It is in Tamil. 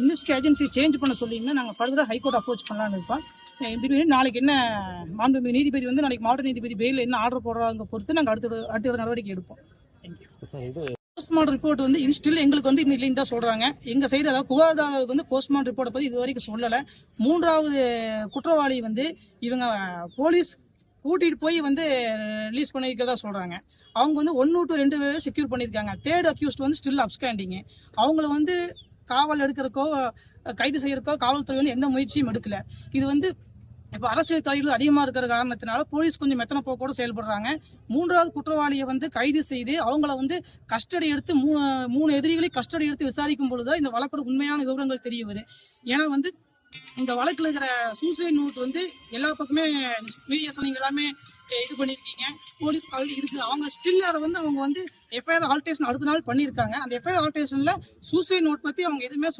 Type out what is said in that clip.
இன்வெஸ்ட் ஏஜென்சி சேஞ்ச் பண்ண சொல்லியிருந்தா நாங்கள் ஃபர்தராக ஹைகோர்ட் அப்ரோச் பண்ணலான்னு இருக்கோம். பிட்வீன் நாளைக்கு என்ன மாண்புமிகு நீதிபதி வந்து நாளைக்கு மாவட்ட நீதிபதி பெயில் என்ன ஆர்டர் போடுறாங்க பொறுத்து நாங்கள் அடுத்த அடுத்த நடவடிக்கை எடுப்போம். தேங்க்யூ போஸ்ட்மார்ட்டம் ரிப்போர்ட் வந்து ஸ்டில் எங்களுக்கு வந்து இன்னும் இல்லைன்னு தான் சொல்கிறாங்க எங்கள் சைடு அதாவது புகார்தாரருக்கு வந்து போஸ்ட்மார்ட்டம் ரிப்போர்ட்டை பற்றி இது வரைக்கும் சொல்லலை. மூன்றாவது குற்றவாளி வந்து இவங்க போலீஸ் கூட்டிகிட்டு போய் வந்து ரிலீஸ் பண்ணியிருக்கிறதா சொல்கிறாங்க அவங்க வந்து ஒன்று டு ரெண்டு பேர் செக்யூர் பண்ணியிருக்காங்க. தேர்ட் அக்யூஸ்ட் வந்து ஸ்டில் அப்ஸ்கேண்டிங்கு அவங்கள வந்து காவல் எடுக்கிறக்கோ கைது செய்யறக்கோ காவல்துறை வந்து எந்த முயற்சியும் எடுக்கல. இது வந்து இப்போ அரசியல் தலைவர்கள் அதிகமாக இருக்கிற காரணத்தினால போலீஸ் கொஞ்சம் மெத்தனை போக்கோடு செயல்படுறாங்க. மூன்றாவது குற்றவாளியை வந்து கைது செய்து அவங்கள வந்து கஸ்டடி எடுத்து மூ மூணு எதிரிகளை கஸ்டடி எடுத்து விசாரிக்கும் பொழுது இந்த வழக்கோட உண்மையான விவரங்கள் தெரிய வருது. ஏன்னா வந்து இந்த வழக்கில் இருக்கிற சூசைட் நோட் வந்து எல்லா பக்கமே மீடியா சொன்னீங்க எல்லாமே இது பண்ணியிருக்கீங்க போலீஸ் ஆல்ரெடி இருக்கு. அவங்க ஸ்டில் அதை வந்து அவங்க வந்து எஃப்ஐஆர் ஆல்டேஷன் அடுத்த நாள் பண்ணியிருக்காங்க அந்த எஃப்ஐஆர் ஆல்டேஷனில் சூசைட் நோட் பற்றி அவங்க எதுவுமே